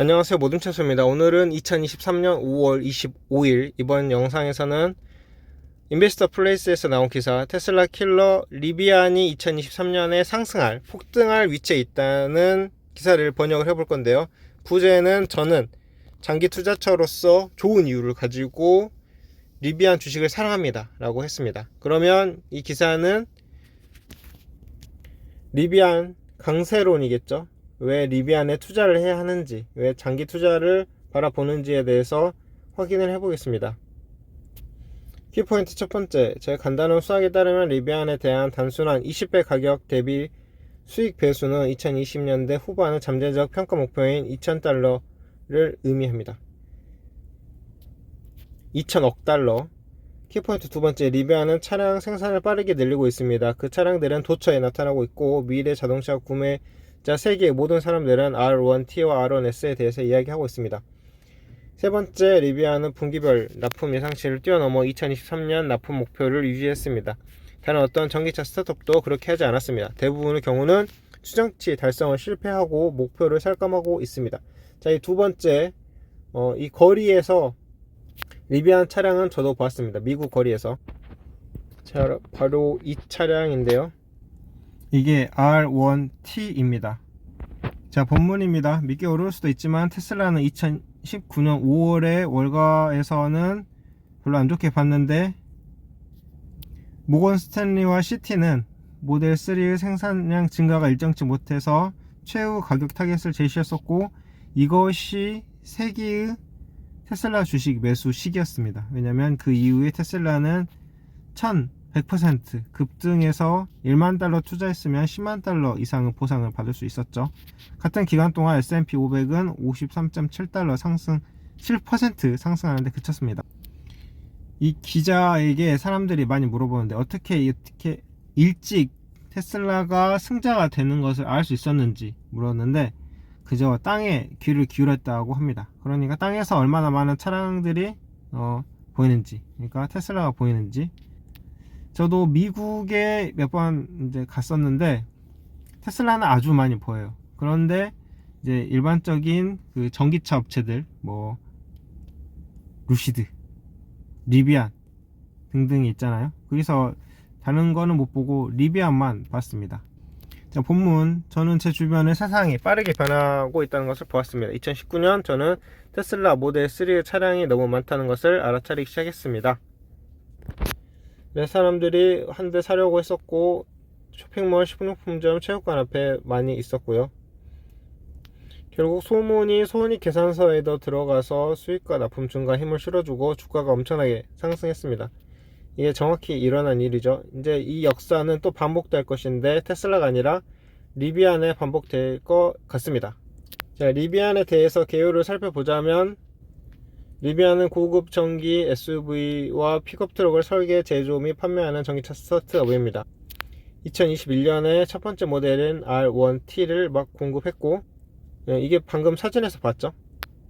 안녕하세요. 모둠차수입니다. 오늘은 2023년 5월 25일 이번 영상에서는 인베스터 플레이스에서 나온 기사 테슬라 킬러 리비안이 2023년에 상승할 폭등할 위치에 있다는 기사를 번역을 해볼 건데요. 부제는 저는 장기 투자처로서 좋은 이유를 가지고 리비안 주식을 사랑합니다 라고 했습니다. 그러면 이 기사는 리비안 강세론이겠죠 왜 리비안에 투자를 해야 하는지, 왜 장기 투자를 바라보는지에 대해서 확인을 해보겠습니다. 키포인트 첫 번째, 제 간단한 수학에 따르면 리비안에 대한 단순한 20배 가격 대비 수익 배수는 2020년대 후반의 잠재적 평가 목표인 2,000달러를 의미합니다. 2,000억 달러. 키포인트 두 번째, 리비안은 차량 생산을 빠르게 늘리고 있습니다. 그 차량들은 도처에 나타나고 있고 미래 자동차 구매 자, 세계의 모든 사람들은 R1T와 R1S에 대해서 이야기하고 있습니다. 세 번째, 리비아는 분기별 납품 예상치를 뛰어넘어 2023년 납품 목표를 유지했습니다. 다른 어떤 전기차 스타트업도 그렇게 하지 않았습니다. 대부분의 경우는 추정치 달성을 실패하고 목표를 살감하고 있습니다. 자, 이 두 번째, 어, 이 거리에서 리비안 차량은 저도 보았습니다. 미국 거리에서. 자, 바로 이 차량인데요. 이게 R1T입니다. 자, 본문입니다. 믿기 어려울 수도 있지만 테슬라는 2019년 5월에 월가에서는 별로 안 좋게 봤는데 모건 스탠리와 시티는 모델 3의 생산량 증가가 일정치 못해서 최후 가격 타겟을 제시했었고 이것이 세기의 테슬라 주식 매수 시기였습니다. 왜냐면 그 이후에 테슬라는 1000 100% 급등해서 1만 달러 투자했으면 10만 달러 이상의 보상을 받을 수 있었죠. 같은 기간 동안 S&P 500은 53.7달러 상승 7% 상승하는데 그쳤습니다. 이 기자에게 사람들이 많이 물어보는데 어떻게 이렇게 일찍 테슬라가 승자가 되는 것을 알 수 있었는지 물었는데 그저 땅에 귀를 기울였다고 합니다. 그러니까 땅에서 얼마나 많은 차량들이 어, 보이는지, 그러니까 테슬라가 보이는지 저도 미국에 몇 번 이제 갔었는데 테슬라는 아주 많이 보여요. 그런데 이제 일반적인 그 전기차 업체들 뭐 루시드, 리비안 등등이 있잖아요. 거기서 다른 거는 못 보고 리비안만 봤습니다. 자, 본문 저는 제 주변의 세상이 빠르게 변하고 있다는 것을 보았습니다. 2019년 저는 테슬라 모델 3의 차량이 너무 많다는 것을 알아차리기 시작했습니다. 몇 사람들이 한 대 사려고 했었고 쇼핑몰, 식료품점, 체육관 앞에 많이 있었고요. 결국 소문이 소니 계산서에도 들어가서 수익과 납품 증가 힘을 실어주고 주가가 엄청나게 상승했습니다. 이게 정확히 일어난 일이죠. 이제 이 역사는 또 반복될 것인데 테슬라가 아니라 리비안에 반복될 것 같습니다. 자, 리비안에 대해서 개요를 살펴보자면 리비아는 고급 전기 SUV와 픽업 트럭을 설계, 제조 및 판매하는 전기차 스타트업입니다. 2021년에 첫 번째 모델인 R1T를 막 공급했고 예, 이게 방금 사진에서 봤죠?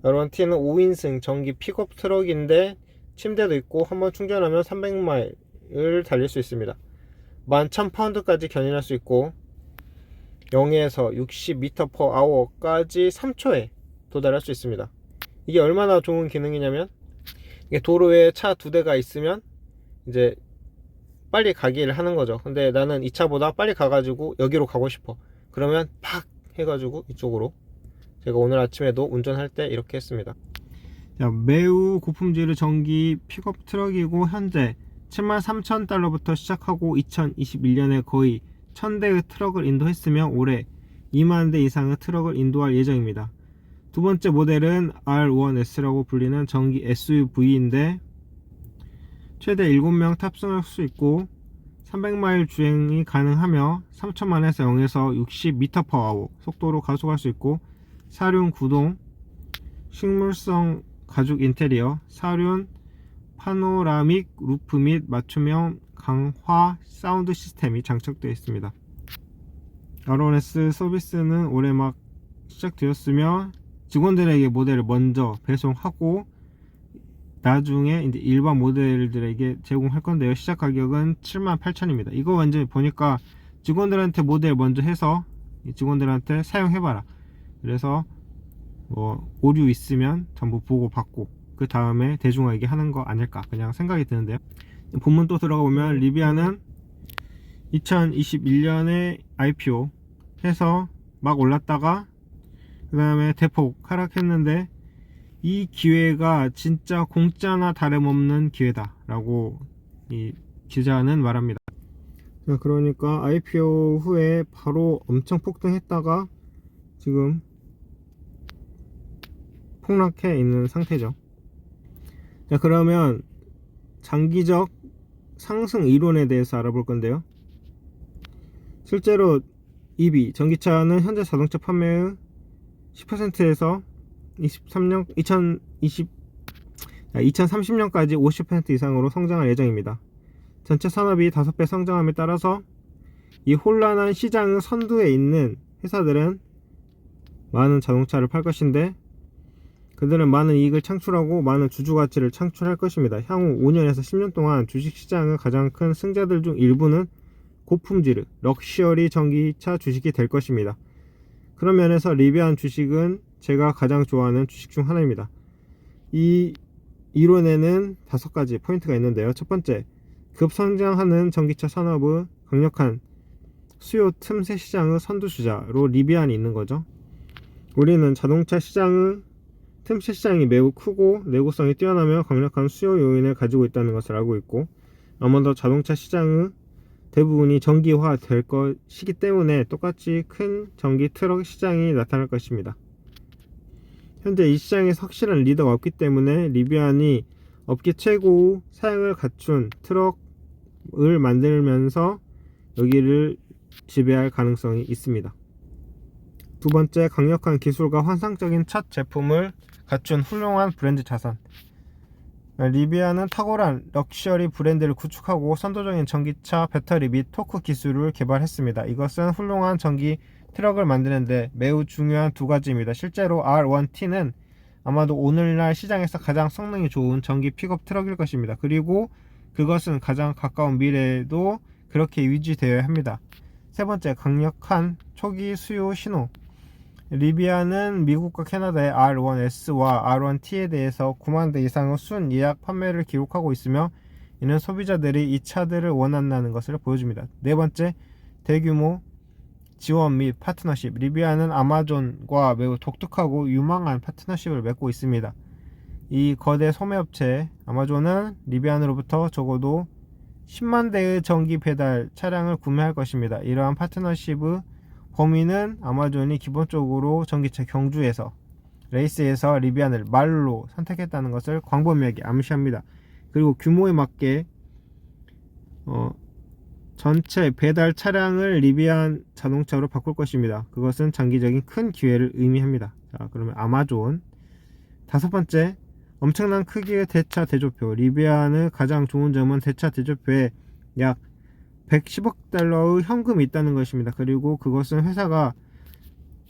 R1T는 5인승 전기 픽업 트럭인데 침대도 있고 한번 충전하면 300마일을 달릴 수 있습니다. 11,000파운드까지 견인할 수 있고 0에서 60m/h까지 3초에 도달할 수 있습니다. 이게 얼마나 좋은 기능이냐면 이게 도로에 차 두 대가 있으면 이제 빨리 가기를 하는 거죠. 근데 나는 이 차보다 빨리 가가지고 여기로 가고 싶어. 그러면 팍 해가지고 이쪽으로 제가 오늘 아침에도 운전할 때 이렇게 했습니다. 자, 매우 고품질의 전기 픽업 트럭이고 현재 73,000달러부터 시작하고 2021년에 거의 1000대의 트럭을 인도했으며 올해 2만 대 이상의 트럭을 인도할 예정입니다. 두 번째 모델은 R1S라고 불리는 전기 SUV인데 최대 7명 탑승할 수 있고 300마일 주행이 가능하며 3천만에서 0에서 60m/h 속도로 가속할 수 있고 사륜 구동, 식물성 가죽 인테리어, 사륜 파노라믹 루프 및 맞춤형 강화 사운드 시스템이 장착되어 있습니다. R1S 서비스는 올해 막 시작되었으며 직원들에게 모델을 먼저 배송하고 나중에 이제 일반 모델들에게 제공할 건데요. 시작 가격은 78,000입니다. 이거 완전히 보니까 직원들한테 모델 먼저 해서 직원들한테 사용해봐라. 그래서 뭐 오류 있으면 전부 보고 받고 그 다음에 대중화에게 하는 거 아닐까 그냥 생각이 드는데요. 본문 또 들어가 보면 리비아는 2021년에 IPO 해서 막 올랐다가 그 다음에 대폭 하락했는데 이 기회가 진짜 공짜나 다름없는 기회다 라고 이 기자는 말합니다. 자, 그러니까 IPO 후에 바로 엄청 폭등했다가 지금 폭락해 있는 상태죠. 자 그러면 장기적 상승 이론에 대해서 알아볼 건데요. 실제로 EV 전기차는 현재 자동차 판매의 10%에서 23년 2020 2030년까지 50% 이상으로 성장할 예정입니다. 전체 산업이 5배 성장함에 따라서 이 혼란한 시장의 선두에 있는 회사들은 많은 자동차를 팔 것인데 그들은 많은 이익을 창출하고 많은 주주 가치를 창출할 것입니다. 향후 5년에서 10년 동안 주식 시장의 가장 큰 승자들 중 일부는 고품질, 럭셔리 전기차 주식이 될 것입니다. 그런 면에서 리비안 주식은 제가 가장 좋아하는 주식 중 하나입니다. 이 이론에는 다섯 가지 포인트가 있는데요. 첫 번째, 급성장하는 전기차 산업의 강력한 수요 틈새 시장의 선두주자로 리비안이 있는 거죠. 우리는 자동차 시장의 틈새 시장이 매우 크고 내구성이 뛰어나며 강력한 수요 요인을 가지고 있다는 것을 알고 있고 아마도 자동차 시장의 대부분이 전기화 될 것이기 때문에 똑같이 큰 전기 트럭 시장이 나타날 것입니다. 현재 이 시장에서 확실한 리더가 없기 때문에 리비안이 업계 최고 사양을 갖춘 트럭을 만들면서 여기를 지배할 가능성이 있습니다. 두 번째, 강력한 기술과 환상적인 첫 제품을 갖춘 훌륭한 브랜드 자산. 리비아는 탁월한 럭셔리 브랜드를 구축하고 선도적인 전기차 배터리 및 토크 기술을 개발했습니다. 이것은 훌륭한 전기 트럭을 만드는데 매우 중요한 두 가지입니다. 실제로 R1T는 아마도 오늘날 시장에서 가장 성능이 좋은 전기 픽업 트럭일 것입니다. 그리고 그것은 가장 가까운 미래에도 그렇게 유지되어야 합니다. 세 번째, 강력한 초기 수요 신호. 리비아는 미국과 캐나다의 R1S와 R1T에 대해서 9만 대 이상의 순 예약 판매를 기록하고 있으며 이는 소비자들이 이 차들을 원한다는 것을 보여줍니다. 네 번째, 대규모 지원 및 파트너십. 리비아는 아마존과 매우 독특하고 유망한 파트너십을 맺고 있습니다. 이 거대 소매업체 아마존은 리비안으로부터 적어도 10만 대의 전기 배달 차량을 구매할 것입니다. 이러한 파트너십의 범위는 아마존이 기본적으로 전기차 경주에서 레이스에서 리비안을 말로 선택했다는 것을 광범위하게 암시합니다. 그리고 규모에 맞게 어, 전체 배달 차량을 리비안 자동차로 바꿀 것입니다. 그것은 장기적인 큰 기회를 의미합니다. 자, 그러면 아마존 다섯 번째 엄청난 크기의 대차 대조표 리비안의 가장 좋은 점은 대차 대조표에 약 110억 달러의 현금이 있다는 것입니다. 그리고 그것은 회사가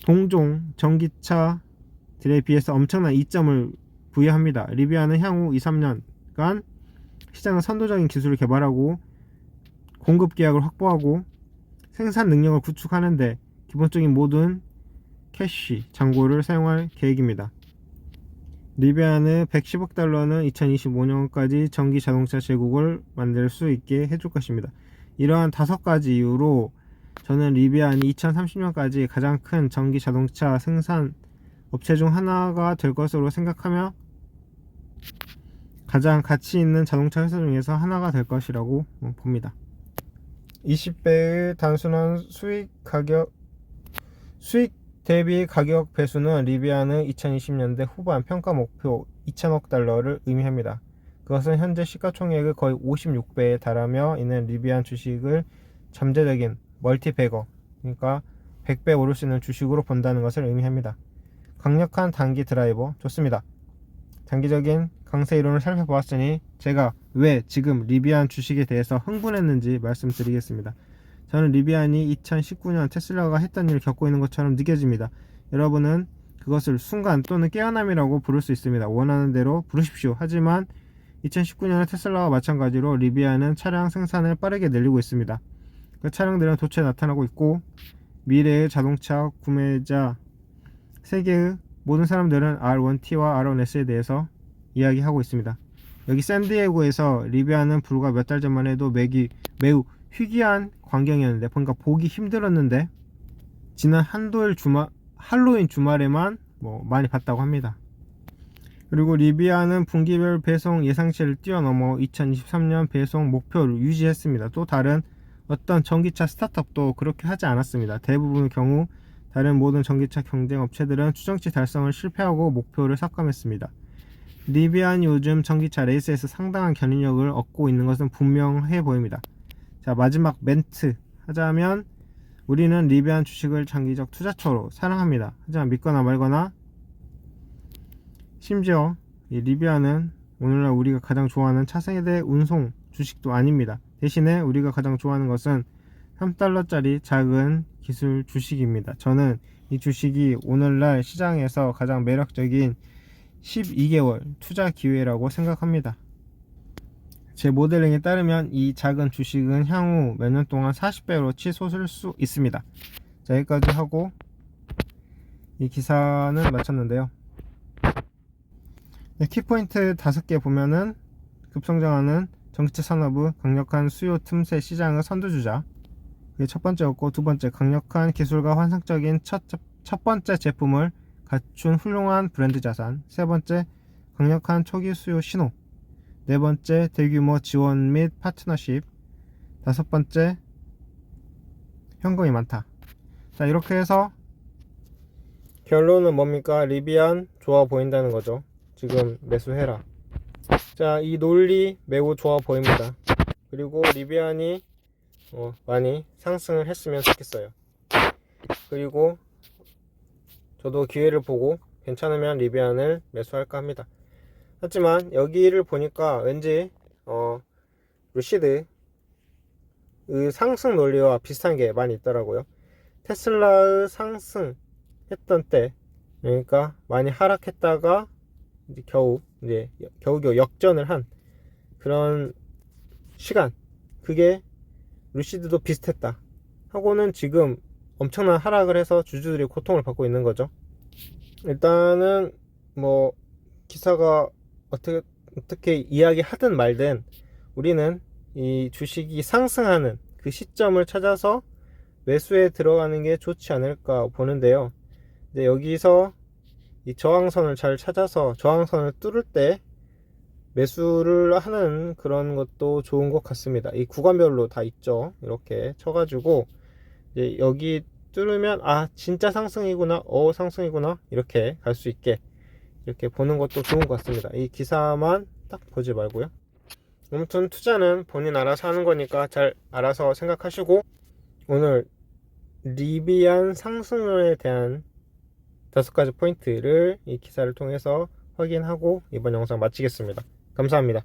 동종 전기차들에 비해서 엄청난 이점을 부여합니다. 리비아는 향후 2, 3년간 시장의 선도적인 기술을 개발하고 공급 계약을 확보하고 생산 능력을 구축하는데 기본적인 모든 캐시 잔고를 사용할 계획입니다. 리비아는 110억 달러는 2025년까지 전기 자동차 제국을 만들 수 있게 해줄 것입니다. 이러한 다섯 가지 이유로 저는 리비안이 2030년까지 가장 큰 전기 자동차 생산 업체 중 하나가 될 것으로 생각하며 가장 가치 있는 자동차 회사 중에서 하나가 될 것이라고 봅니다. 20배의 단순한 수익 가격 수익 대비 가격 배수는 리비안의 2020년대 후반 평가 목표 2천억 달러를 의미합니다. 그것은 현재 시가총액의 거의 56배에 달하며 이는 리비안 주식을 잠재적인 멀티백어 그러니까 100배 오를 수 있는 주식으로 본다는 것을 의미합니다. 강력한 단기 드라이버 좋습니다. 장기적인 강세 이론을 살펴보았으니 제가 왜 지금 리비안 주식에 대해서 흥분했는지 말씀드리겠습니다. 저는 리비안이 2019년 테슬라가 했던 일을 겪고 있는 것처럼 느껴집니다. 여러분은 그것을 순간 또는 깨어남이라고 부를 수 있습니다. 원하는 대로 부르십시오. 하지만 2019년에 테슬라와 마찬가지로 리비아는 차량 생산을 빠르게 늘리고 있습니다. 그 차량들은 도처에 나타나고 있고 미래의 자동차 구매자 세계의 모든 사람들은 R1T와 R1S에 대해서 이야기하고 있습니다. 여기 샌디에고에서 리비아는 불과 몇 달 전만 해도 맥이 매우 희귀한 광경이었는데 뭔가 보기 힘들었는데 지난 한도일 주말 할로윈 주말에만 뭐 많이 봤다고 합니다. 그리고 리비아는 분기별 배송 예상치를 뛰어넘어 2023년 배송 목표를 유지했습니다. 또 다른 어떤 전기차 스타트업도 그렇게 하지 않았습니다. 대부분의 경우 다른 모든 전기차 경쟁 업체들은 추정치 달성을 실패하고 목표를 삭감했습니다. 리비안 요즘 전기차 레이스에서 상당한 견인력을 얻고 있는 것은 분명해 보입니다. 자 마지막 멘트 하자면 우리는 리비안 주식을 장기적 투자처로 사랑합니다. 하지만 믿거나 말거나 심지어 이 리비아는 오늘날 우리가 가장 좋아하는 차세대 운송 주식도 아닙니다. 대신에 우리가 가장 좋아하는 것은 3달러짜리 작은 기술 주식입니다. 저는 이 주식이 오늘날 시장에서 가장 매력적인 12개월 투자 기회라고 생각합니다. 제 모델링에 따르면 이 작은 주식은 향후 몇 년 동안 40배로 치솟을 수 있습니다. 자, 여기까지 하고 이 기사는 마쳤는데요. 네, 키포인트 5개 보면은 급성장하는 전기차 산업의 강력한 수요 틈새 시장의 선두주자. 그게 첫 번째였고 두 번째 강력한 기술과 환상적인 첫, 첫 번째 제품을 갖춘 훌륭한 브랜드 자산. 세 번째 강력한 초기 수요 신호. 네 번째 대규모 지원 및 파트너십. 다섯 번째 현금이 많다. 자 이렇게 해서 결론은 뭡니까? 리비안 좋아 보인다는 거죠. 지금 매수해라. 자, 이 논리 매우 좋아 보입니다. 그리고 리비안이 어, 많이 상승을 했으면 좋겠어요. 그리고 저도 기회를 보고 괜찮으면 리비안을 매수할까 합니다. 하지만 여기를 보니까 왠지 어, 루시드 의 상승 논리와 비슷한 게 많이 있더라고요. 테슬라의 상승했던 때 그러니까 많이 하락했다가 이제 겨우 이제 겨우겨우 역전을 한 그런 시간. 그게 루시드도 비슷했다. 하고는 지금 엄청난 하락을 해서 주주들이 고통을 받고 있는 거죠. 일단은 뭐 기사가 어떻게 어떻게 이야기하든 말든 우리는 이 주식이 상승하는 그 시점을 찾아서 매수에 들어가는 게 좋지 않을까 보는데요. 이제 여기서 이 저항선을 잘 찾아서 저항선을 뚫을 때 매수를 하는 그런 것도 좋은 것 같습니다. 이 구간별로 다 있죠. 이렇게 쳐가지고 이제 여기 뚫으면 아 진짜 상승이구나, 어 상승이구나 이렇게 갈 수 있게 이렇게 보는 것도 좋은 것 같습니다. 이 기사만 딱 보지 말고요. 아무튼 투자는 본인 알아서 하는 거니까 잘 알아서 생각하시고 오늘 리비안 상승률에 대한 다섯 가지 포인트를 이 기사를 통해서 확인하고 이번 영상 마치겠습니다. 감사합니다.